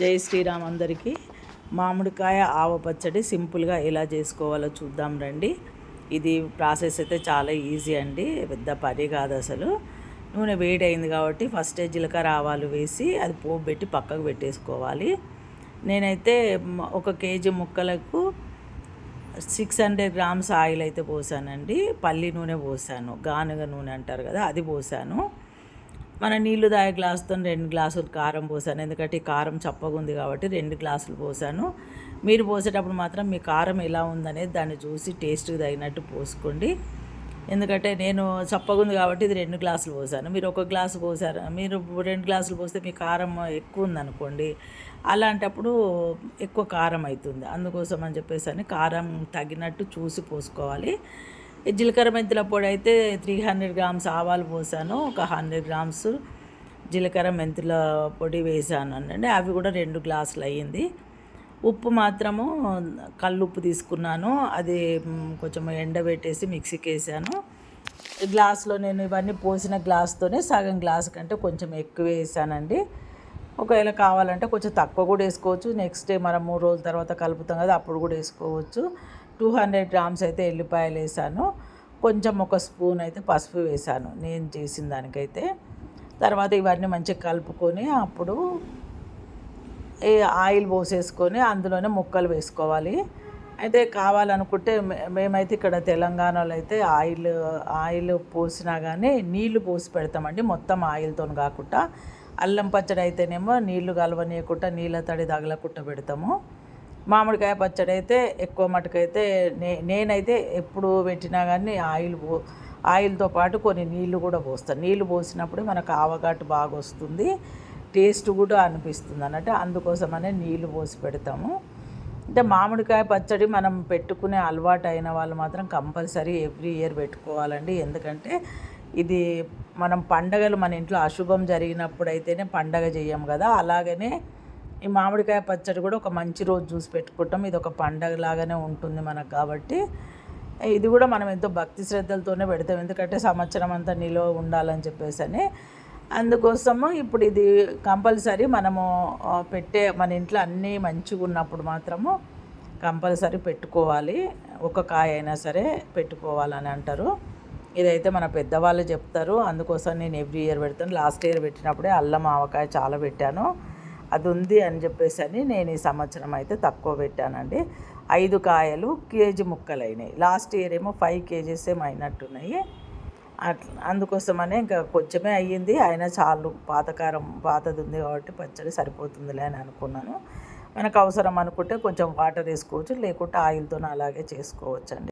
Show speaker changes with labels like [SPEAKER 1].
[SPEAKER 1] జై శ్రీరామ్ అందరికీ. మామిడికాయ ఆవ పచ్చడి సింపుల్గా ఎలా చేసుకోవాలో చూద్దాం రండి. ఇది ప్రాసెస్ అయితే చాలా ఈజీ అండి పెద్ద పని కాదు అసలు. నూనె వేడి అయింది కాబట్టి ఫస్ట్ జీలకర్ర ఆవాలు వేసి అది పోపు పెట్టి పక్కకు పెట్టేసుకోవాలి. నేనైతే ఒక కేజీ ముక్కలకు సిక్స్ హండ్రెడ్ గ్రామ్స్ ఆయిల్ అయితే పోసానండి. పల్లి నూనె పోసాను గానుగ నూనె అంటారు కదా అది పోసాను. మన నీళ్ళు తాగే గ్లాసుతో రెండు గ్లాసులు కారం పోసాను. ఎందుకంటే ఈ కారం చప్పగా ఉంది కాబట్టి రెండు గ్లాసులు పోసాను. మీరు పోసేటప్పుడు మాత్రం మీ కారం ఎలా ఉందనేది దాన్ని చూసి టేస్ట్కి తగినట్టు పోసుకోండి. ఎందుకంటే నేను చప్పగా ఉంది కాబట్టి ఇది రెండు గ్లాసులు పోసాను. మీరు ఒక గ్లాసు పోసారు మీరు రెండు గ్లాసులు పోస్తే మీ కారం ఎక్కువ ఉందనుకోండి అలాంటప్పుడు ఎక్కువ కారం అవుతుంది. అందుకోసం అని చెప్పేసి అని కారం తగినట్టు చూసి పోసుకోవాలి. జీలకర్ర మెంతుల పొడి అయితే త్రీ హండ్రెడ్ గ్రామ్స్ ఆవాలు పోసాను ఒక హండ్రెడ్ గ్రామ్స్ జీలకర్ర మెంతుల పొడి వేసాను అండి అవి కూడా రెండు గ్లాసులు అయ్యింది. ఉప్పు మాత్రము కల్లుప్పు తీసుకున్నాను. అది కొంచెం ఎండబెట్టేసి మిక్సీకి వేసాను. గ్లాస్లో నేను ఇవన్నీ పోసిన గ్లాస్తోనే సగం గ్లాస్ కంటే కొంచెం ఎక్కువ వేసానండి. ఒకవేళ కావాలంటే కొంచెం తక్కువ కూడా వేసుకోవచ్చు. నెక్స్ట్ డే మనం మూడు రోజుల తర్వాత కలుపుతాం కదా అప్పుడు కూడా వేసుకోవచ్చు. టూ హండ్రెడ్ గ్రామ్స్ అయితే ఎల్లిపాయలు వేసాను. కొంచెం ఒక స్పూన్ అయితే పసుపు వేసాను నేను చేసిన దానికైతే. తర్వాత ఇవన్నీ మంచిగా కలుపుకొని అప్పుడు ఈ ఆయిల్ పోసేసుకొని అందులోనే ముక్కలు వేసుకోవాలి. అయితే కావాలనుకుంటే మే- మేమైతే ఇక్కడ తెలంగాణలో అయితే ఆయిల్ ఆయిల్ పోసినా కానీ నీళ్ళు పోసి పెడతామండి. మొత్తం ఆయిల్తో కాకుండా. అల్లం పచ్చడి అయితేనేమో నీళ్ళు కలవనీయకుండా నీళ్ళ తడి తగలకుండా పెడతాము. మామిడికాయ పచ్చడి అయితే ఎక్కువ మటుకైతే నే నేనైతే ఎప్పుడు పెట్టినా కానీ ఆయిల్ పో ఆయిల్తో పాటు కొన్ని నీళ్ళు కూడా పోస్తాను నీళ్ళు పోసినప్పుడు మనకు ఆవగాటు బాగా వస్తుంది. టేస్ట్ కూడా అనిపిస్తుంది అన్నట్టు అందుకోసమనే నీళ్ళు పోసి పెడతాము. అంటే మామిడికాయ పచ్చడి మనం పెట్టుకునే అలవాటు అయిన వాళ్ళు మాత్రం కంపల్సరీ ఎవ్రీ ఇయర్ పెట్టుకోవాలండి. ఎందుకంటే ఇది మనం పండగలు మన ఇంట్లో అశుభం జరిగినప్పుడు అయితేనే పండగ చేయం కదా. అలాగనే ఈ మామిడికాయ పచ్చడి కూడా ఒక మంచి రోజు చూసి పెట్టుకుంటాం. ఇది ఒక పండగ లాగానే ఉంటుంది మనకు కాబట్టి. ఇది కూడా మనం ఎంతో భక్తి శ్రద్ధలతోనే పెడతాం. ఎందుకంటే సంవత్సరం అంతా నిలువ ఉండాలని చెప్పేసి అని. అందుకోసము ఇప్పుడు ఇది కంపల్సరీ మనము పెట్టే మన ఇంట్లో అన్నీ మంచిగా ఉన్నప్పుడు మాత్రము కంపల్సరీ పెట్టుకోవాలి. ఒక కాయ అయినా సరే పెట్టుకోవాలని అంటారు. ఇదైతే మన పెద్దవాళ్ళు చెప్తారు. అందుకోసం నేను ఎవ్రీ ఇయర్ పెడతాను. లాస్ట్ ఇయర్ పెట్టినప్పుడే అల్లం ఆవకాయ చాలా పెట్టాను. అది ఉంది అని చెప్పేసి అని నేను ఈ సంవత్సరం అయితే తక్కువ పెట్టానండి. ఐదు కాయలు కేజీ ముక్కలు అయినాయి లాస్ట్ ఇయర్ ఏమో ఫైవ్ కేజీస్ ఏమో అయినట్టున్నాయి. అట్లా అందుకోసమనే ఇంకా కొంచెమే అయ్యింది. అయినా చాలు పాతకారం పాతది ఉంది కాబట్టి పచ్చడి సరిపోతుందిలే అని అనుకున్నాను. మనకు అవసరం అనుకుంటే కొంచెం వాటర్ వేసుకోవచ్చు లేకుంటే ఆయిల్తో అలాగే చేసుకోవచ్చండి.